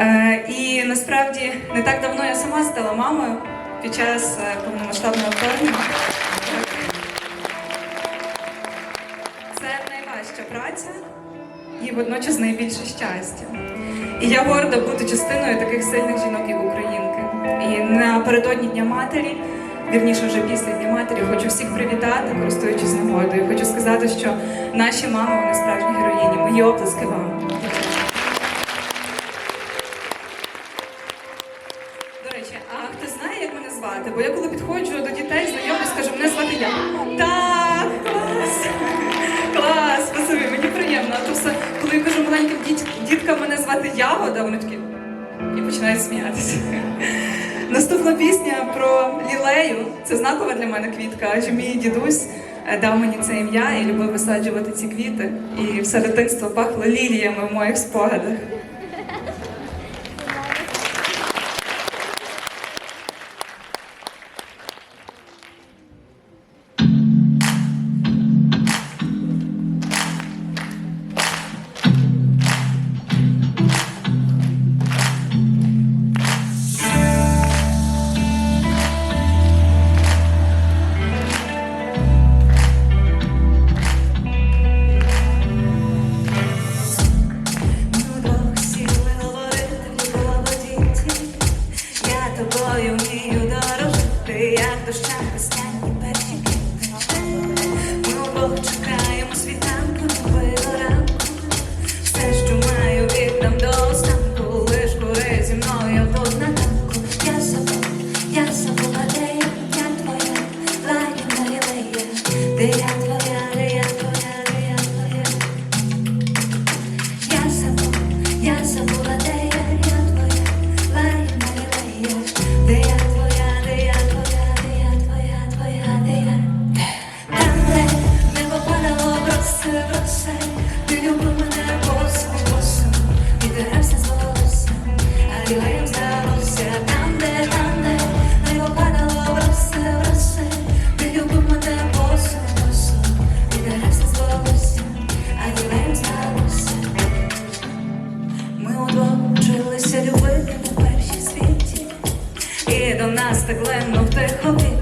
Е, і насправді не так давно я сама стала мамою під час е, повномасштабного вторгнення. Це найважча праця і водночас найбільше щастя. І я горда бути частиною таких сильних жінок, як українки. І напередодні Дня матері, вірніше вже після Дня матері, хочу всіх привітати, користуючись нагодою. Хочу сказати, що наші мами вони справжні героїні. Мої оплески вам. Бо я коли підходжу до дітей, знайомлюсь, кажу, мене звати я. Так, клас! Клас, спасибі, мені приємно. А то все, коли я кажу маленьким діт- діткам мене звати Ягода, вони такі і починають сміятися. Наступна пісня про лілею. Це знакова для мене квітка, адже мій дідусь е, дав мені це ім'я і любив висаджувати ці квіти. І все дитинство пахло ліліями в моїх спогадах. Тобою вмію дорожити, як дощем весняні перші квіти. Ми обох чекаємо світанку, любого ранку. Все, що маю, віддам до останку. Лиш гори зі мною тут на танку. Я забула, я забула, де я, твоя, лагідна лілея. Де я нас так втихо вітер.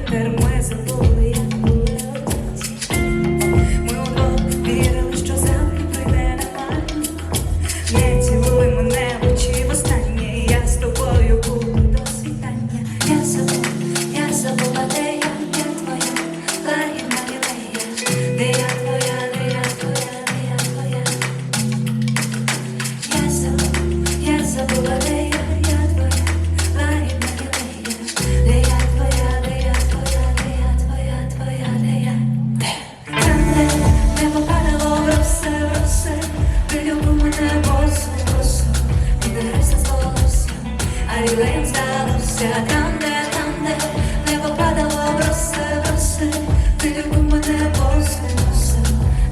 щастя там, де, там, де небо падало в роси, в роси, ти любив мене посунувся,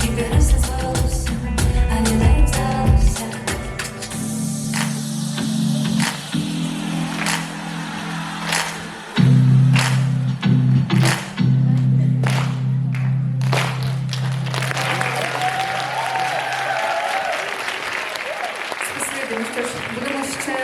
і береся звалося, а не дай вдалося. Спасибі, ну що ж, будемо ще.